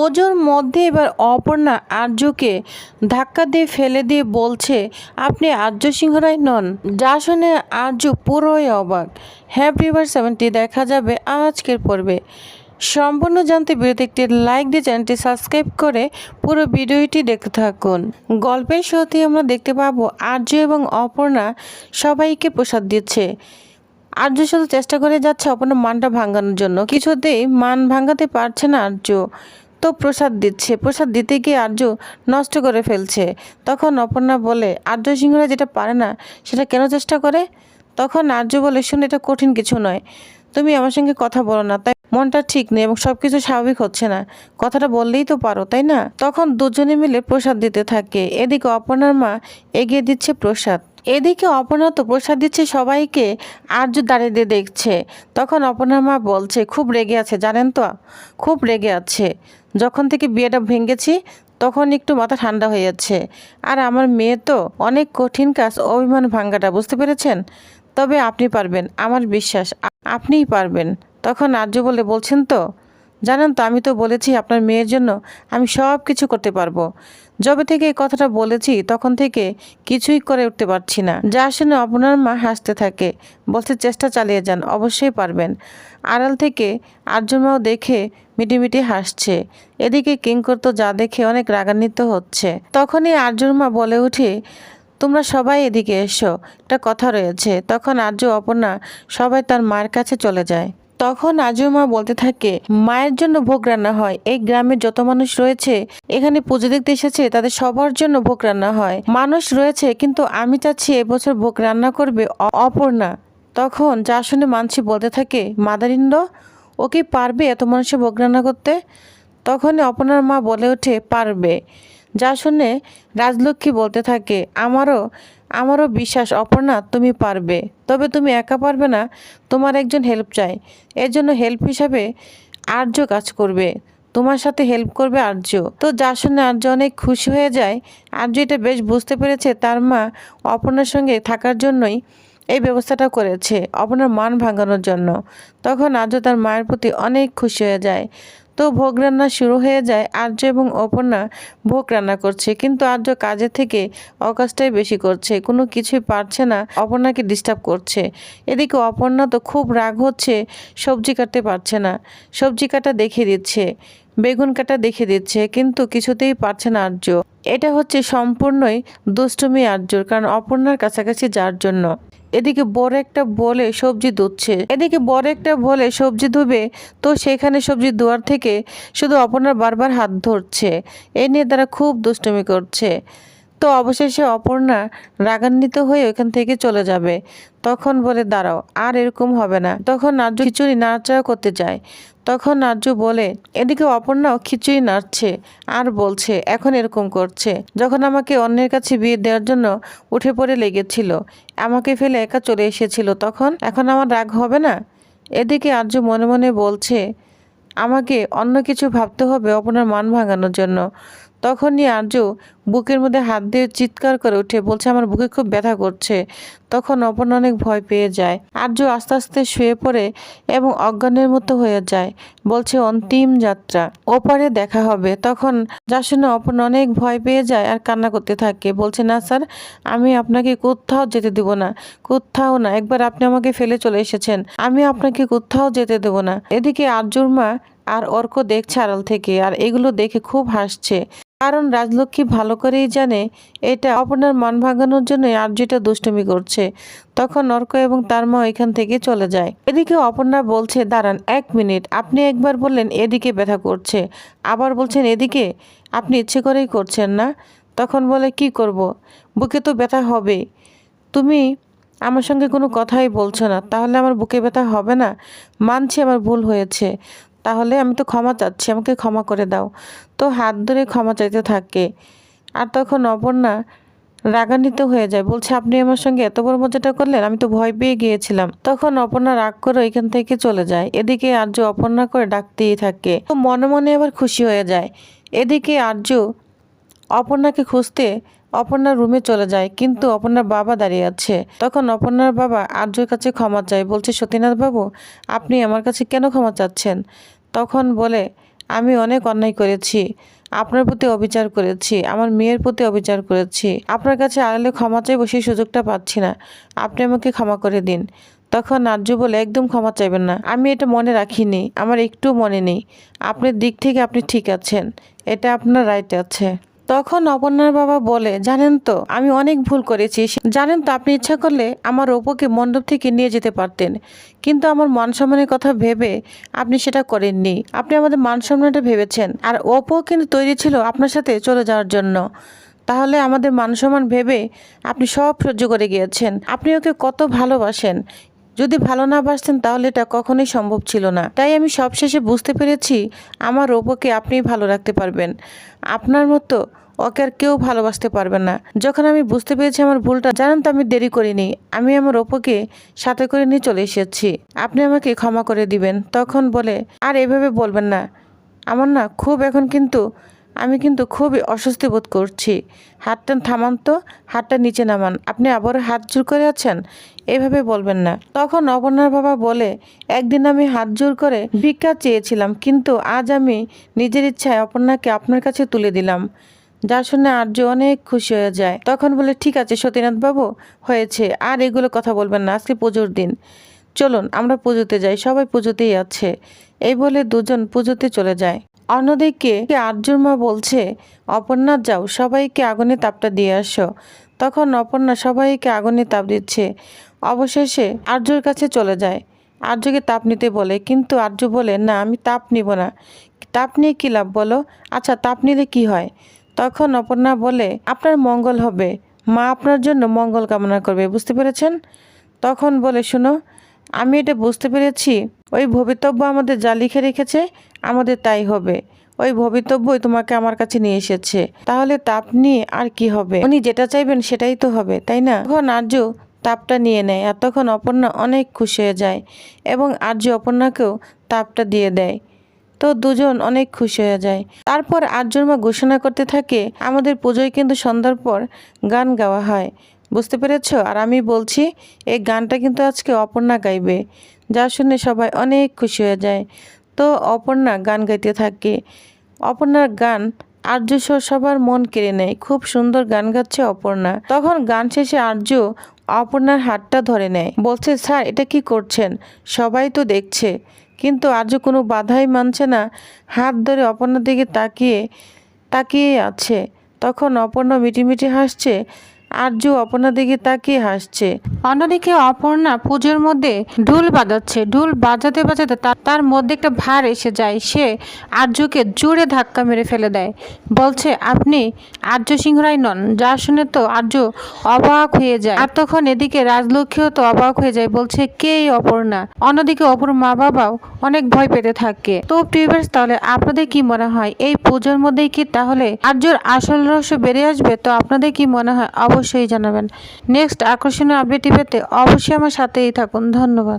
পুজোর মধ্যে এবার অপর্ণা আর্যকে ধাক্কা দিয়ে ফেলে দিয়ে বলছে, আপনি আর্য সিংহ রায় নন। যা শুনে আর্য পুরোই অবাক। হ্যাঁ ভিভার সেভেন্টি দেখা যাবে আজকের পর্বে। সম্পূর্ণ জানতে ভিডিওতে একটি লাইক দিয়ে চ্যানেলটি সাবস্ক্রাইব করে পুরো ভিডিওটি দেখতে থাকুন। গল্পের শুরুতে আমরা দেখতে পাবো আর্য এবং অপর্ণা সবাইকে প্রসাদ দিচ্ছে। আর্য শুধু চেষ্টা করে যাচ্ছে অপর্ণা মানটা ভাঙানোর জন্য। কিছুতেই মান ভাঙাতে পারছে না আর্য। তো প্রসাদ দিচ্ছে। প্রসাদ দিতে গিয়ে আর্য নষ্ট করে ফেলছে। তখন অপর্ণা বলে, আর্য সিংহরা যেটা পারে না, সেটা কেন চেষ্টা করে? তখন আর্য বলে, শুনে, এটা কঠিন কিছু নয়। তুমি আমার সঙ্গে কথা বলো না। তাই মনটা ঠিক নেই এবং সব কিছু স্বাভাবিক হচ্ছে না। কথাটা বললেই তো পারো, তাই না? তখন দুজনে মিলে প্রসাদ দিতে থাকে। এদিকে অপর্ণার মা এগিয়ে দিচ্ছে প্রসাদ। এদিকে অপর্ণা তো প্রসাদ দিচ্ছে সবাইকে আর্য দাঁড়িয়ে দিয়ে দেখছে। তখন অপর্ণার মা বলছে, খুব রেগে আছে, জানেন তো? খুব রেগে আছে। যখন থেকে বিয়েটা ভেঙেছি, তখন একটু মাথা ঠান্ডা হয়ে যাচ্ছে। আর আমার মেয়ে তো অনেক কঠিন কাজ, অভিমান ভাঙ্গাটা, বুঝতে পেরেছেন? তবে আপনি পারবেন, আমার বিশ্বাস, আপনিই পারবেন। তখন আর্য বলে, বলছেন তো? জানেন তো, আমি তো বলেছি আপনার মেয়ের জন্য আমি সব কিছু করতে পারব। যবে থেকে এই কথাটা বলেছি, তখন থেকে কিছুই করে উঠতে পারছি না। যা শুনে আপনার মা হাসতে থাকে বলতে চেষ্টা চালিয়ে যান, অবশ্যই পারবেন। আড়াল থেকে আর্যর মাও দেখে মিটিমিটি হাসছে। এদিকে কিঙ্কর তো যা দেখে অনেক রাগান্বিত হচ্ছে। তখনই আর্যর মা বলে উঠে তোমরা সবাই এদিকে এসো, একটা কথা রয়েছে। তখন আর্য, অপর্ণা সবাই তার মায়ের কাছে চলে যায়। তখন মা বলতে থাকে, মায়ের জন্য ভোগ রান্না হয়। এই গ্রামে যত মানুষ রয়েছে, এখানে পুজো দেখতে এসেছে, তাদের সবার জন্য ভোগ রান্না হয়। মানুষ রয়েছে, কিন্তু আমি চাচ্ছি এবছর ভোগ রান্না করবে অপর্ণা। তখন যা শুনে মানসি বলতে থাকে, মাদারিন্দ, ও কি পারবে এত মানুষের ভোগ রান্না করতে? তখনই অপর্ণার মা বলে ওঠে, পারবে। যা শুনে রাজলক্ষ্মী বলতে থাকে, আমারও আমারও বিশ্বাস, অপর্ণা, তুমি পারবে। তবে তুমি একা পারবে না, তোমার একজন হেল্প চাই। এর জন্য হেল্প হিসাবে আর্য কাজ করবে। তোমার সাথে হেল্প করবে আর্য। তো যা শুনে আর্য অনেক খুশি হয়ে যায়। আর্য এটা বেশ বুঝতে পেরেছে, তার মা অপর্ণার সঙ্গে থাকার জন্যই এই ব্যবস্থাটা করেছে, অপর্ণার মান ভাঙানোর জন্য। তখন আর্য তার মায়ের প্রতি অনেক খুশি হয়ে যায়। তো ভোগ রান্না শুরু হয়ে যায়। আর্য এবং অপর্ণা ভোগ রান্না করছে, কিন্তু আর্য কাজের থেকে অকাজটাই বেশি করছে। কোনো কিছুই পারছে না, অপর্ণাকে ডিস্টার্ব করছে। এদিকে অপর্ণা তো খুব রাগ হচ্ছে, সবজি কাটতে পারছে না। সবজি কাটা দেখিয়ে দিচ্ছে, বেগুন কাটা দেখে দিচ্ছে, কিন্তু কিছুতেই পারছে না আর্য। এটা হচ্ছে সম্পূর্ণই দুষ্টুমি আর্যর, কারণ অপর্ণার কাছাকাছি যার জন্য। এদিকে বড় একটা বলে সবজি ধুচ্ছে, এদিকে বড় একটা বলে সবজি ধুবে, তো সেখানে সবজি ধোয়ার থেকে শুধু অপনার বারবার হাত ধরছে। এ নিয়ে তারা খুব দুষ্টুমি করছে। তো অবশেষে অপর্ণা রাগান্বিত হয়ে ওখান থেকে চলে যাবে। তখন বলে, দাঁড়াও, আর এরকম হবে না। তখন নার্য খিচুড়ি নাড়াচাড়া করতে যায়। তখন নার্য বলে, এদিকে অপর্ণাও খিচুড়ি নাড়ছে আর বলছে, এখন এরকম করছে। যখন আমাকে অন্যের কাছে বিয়ে দেওয়ার জন্য উঠে পড়ে লেগেছিল, আমাকে ফেলে একা চলে এসেছিল, তখন এখন আমার রাগ হবে না? এদিকে আর্য মনে মনে বলছে, আমাকে অন্য কিছু ভাবতে হবে অপনার মান ভাঙানোর জন্য। তখনই আর্য বুকের মধ্যে হাত দিয়ে চিৎকার করে উঠে বলছে, আমার বুকে খুব ব্যথা করছে। তখন অপন অনেক ভয় পেয়ে যায়। আর্য আস্তে আস্তে শুয়ে পড়ে এবং অজ্ঞানের মতো হয়ে যায়। বলছে, অন্তিম যাত্রা। ওপারে দেখা হবে। তখন যা শুনে অপন অনেক ভয় পেয়ে যায় আর কান্না করতে থাকে। বলছে, না স্যার, আমি আপনাকে কোথাও যেতে দেব না। কোথাও না। একবার আপনি আমাকে ফেলে চলে এসেছেন। আমি আপনাকে কোথাও যেতে দেব না। এদিকে আর্যর মা আর অর্ক দেখছে আড়াল থেকে, আর এগুলো দেখে খুব হাসছে। কারণ রাজলক্ষ্মী ভালো করেই জানে, এটা অপনার মান ভাঙানোর জন্য আর্যটা দুষ্টুমি করছে। তখন অর্ক এবং তার মা এখান থেকে চলে যায়। এদিকে অপর্ণা বলছে, দাঁড়ান এক মিনিট, আপনি একবার বললেন এদিকে ব্যথা করছে। আবার বলছেন, এদিকে? আপনি ইচ্ছে করেই করছেন না? তখন বলে, কি করব? বুকে তো ব্যথা হবে। তুমি আমার সঙ্গে কোনো কথাই বলছো না, তাহলে আমার বুকে ব্যথা হবে না? মানছি আমার ভুল হয়েছে। তাহলে আমি তো ক্ষমা চাচ্ছি, আমাকে ক্ষমা করে দাও। তো হাত ধরে ক্ষমা চাইতে থাকে। আর তখন অপর্ণা রাগান্বিত হয়ে যায়, বলছে, আপনি আমার সঙ্গে এত বড় মজাটা করলেন, আমি তো ভয় পেয়ে গিয়েছিলাম। তখন অপর্ণা রাগ করে ওইখান থেকে চলে যায়। এদিকে আর্য অপর্ণা করে ডাকতেই থাকে। তো মনে মনে আবার খুশি হয়ে যায়। এদিকে আর্য অপর্ণাকে খুঁজতে অপর্ণার রুমে চলে যায়, কিন্তু অপর্ণার বাবা দাঁড়িয়ে আছে। তখন অপর্ণার বাবা আর্যর কাছে ক্ষমা চায়, বলছে, সতীনাথ বাবু, আপনি আমার কাছে কেন ক্ষমা চাচ্ছেন? তখন বলে, আমি অনেক অন্যায় করেছি, আপনার প্রতি অবিচার করেছি, আমার মেয়ের প্রতি অবিচার করেছি। আপনার কাছে আড়ালে ক্ষমা চাইব সেই সুযোগটা পাচ্ছি না, আপনি আমাকে ক্ষমা করে দিন। তখন আর্য বলে, একদম ক্ষমা চাইবেন না, আমি এটা মনে রাখিনি, আমার একটু মনে নেই, আপনার দিক থেকে আপনি ঠিক আছেন, এটা আপনার রাইট আছে। তখন অপর্ণার বাবা বলে, জানেন তো, আমি অনেক ভুল করেছি। জানেন তো, আপনি ইচ্ছা করলে আমার অপুকে মণ্ডপ থেকে নিয়ে যেতে পারতেন। কিন্তু আমার মান সম্মানের কথা ভেবে আপনি সেটা করেননি। আপনি আমাদের মান সম্মানটা ভেবেছেন। আর অপু কিন্তু তৈরি ছিল আপনার সাথে চলে যাওয়ার জন্য। তাহলে আমাদের মান সম্মান ভেবে আপনি সব সহ্য করে গিয়েছেন। আপনি ওকে কত ভালোবাসেন। যদি ভালো না বাসতেন তাহলে এটা কখনোই সম্ভব ছিল না। তাই আমি সবশেষে বুঝতে পেরেছি আমার ওপোকে আপনিই ভালো রাখতে পারবেন। আপনার মতো ওকে আর কেউ ভালোবাসতে পারবে না। যখন আমি বুঝতে পেরেছি আমার ভুলটা, জানেন তো আমি দেরি করিনি। আমি আমার ওপোকে সাথে করে নিয়ে চলে এসেছি। আপনি আমাকে ক্ষমা করে দিবেন। তখন বলে, আর এভাবে বলবেন না। আমার না খুব এখন কিন্তু আমি কিন্তু খুবই অস্বস্তি বোধ করছি। হাতটা থামান তো, হাতটা নিচে নামান। আপনি আবারও হাত জোর করে আছেন? এভাবে বলবেন না। তখন অপর্ণার বাবা বলে, একদিন আমি হাত জোর করে ভিক্ষা চেয়েছিলাম, কিন্তু আজ আমি নিজের ইচ্ছায় অপর্ণাকে আপনার কাছে তুলে দিলাম। যা শুনে আর্য অনেক খুশি হয়ে যায়। তখন বলে, ঠিক আছে সতীনাথ বাবু, হয়েছে। আর এগুলো কথা বলবেন না, আজকে পুজোর দিন। চলুন, আমরা পুজোতে যাই, সবাই পুজোতেই আছে। এই বলে দুজন পুজোতে চলে যায়। অন্যদিকে আর্যর মা বলছে অপর্ণা যাও, সবাইকে আগুনে তাপটা দিয়ে আসো। তখন অপর্ণা সবাইকে আগুনে তাপ দিচ্ছে। অবশেষে আর্যর কাছে চলে যায়। আর্যকে তাপ নিতে বলে, কিন্তু আর্য বলে, না, আমি তাপ নিব না। তাপ নিয়ে কী লাভ বলো? আচ্ছা তাপ নিলে কি হয়? তখন অপর্ণা বলে, আপনার মঙ্গল হবে। মা আপনার জন্য মঙ্গল কামনা করবে, বুঝতে পেরেছেন? তখন বলে, শুনো, আমি এটা বুঝতে পেরেছি। ওই ভবিতব্য আমাদের যা লিখে রেখেছে আমাদের তাই হবে। ওই ভবিতব্যই তোমাকে আমার কাছে নিয়ে এসেছে। তাহলে তাপ নিয়ে আর কি হবে? উনি যেটা চাইবেন সেটাই তো হবে, তাই না? তখন আর্য তাপটা নিয়ে নেয় আর তখন অপর্ণা অনেক খুশি হয়ে যায় এবং আর্য অপর্ণাকেও তাপটা দিয়ে দেয়। তো দুজন অনেক খুশি হয়ে যায়। তারপর আর্যর মা ঘোষণা করতে থাকে, আমাদের পুজোয় কিন্তু সন্ধ্যার পর গান গাওয়া হয়। বুঝতে পেরেছ? আর আমি বলছি, এই গানটা কিন্তু আজকে অপর্ণা গাইবে। যা শুনে সবাই অনেক খুশি হয়ে যায়। তো অপর্ণা গান গাইতে থাকে। অপর্ণার গান আর্য সবার মন কেড়ে নেয়। খুব সুন্দর গান গাচ্ছে অপর্ণা। তখন গান শেষে আর্য অপর্ণার হাতটা ধরে নেয়। বলছে, স্যার, এটা কি করছেন? সবাই তো দেখছে। কিন্তু আর্য কোনো বাধাই মানছে না। হাত ধরে অপর্ণার দিকে তাকিয়ে তাকিয়ে আছে। তখন অপর্ণা মিটিমিটি হাসছে। আর্য অপর্ণার দিকে তাকিয়ে হাসছে। অন্যদিকে অপর্ণা পুজোর মধ্যে ঢুল বাজাচ্ছে। ঢুল বাজাতে বাজাতে তার মধ্যে একটা ভার এসে যায়। সে আর্যকে জোরে ধাক্কা মেরে ফেলে দেয়। বলছে, আপনি আর্য সিংহরাই নন। যা শুনে তো আর্য অবাক হয়ে যায়। আর তখন এদিকে রাজলক্ষ্মীও তো অবাক হয়ে যায়। বলছে, কে এই অপর্ণা? অন্যদিকে অপর মা বাবাও অনেক ভয় পেতে থাকে। তো টিউবার্স তাহলে আপনাদের কি মনে হয়? এই পুজোর মধ্যেই কি তাহলে আর্যর আসল রহস্য বেরিয়ে আসবে? তো আপনাদের কি মনে হয়? অবশ্যই জানাবেন। নেক্সট আকর্ষণীয় আপডেটটি পেতে অবশ্যই আমার সাথেই থাকুন। ধন্যবাদ।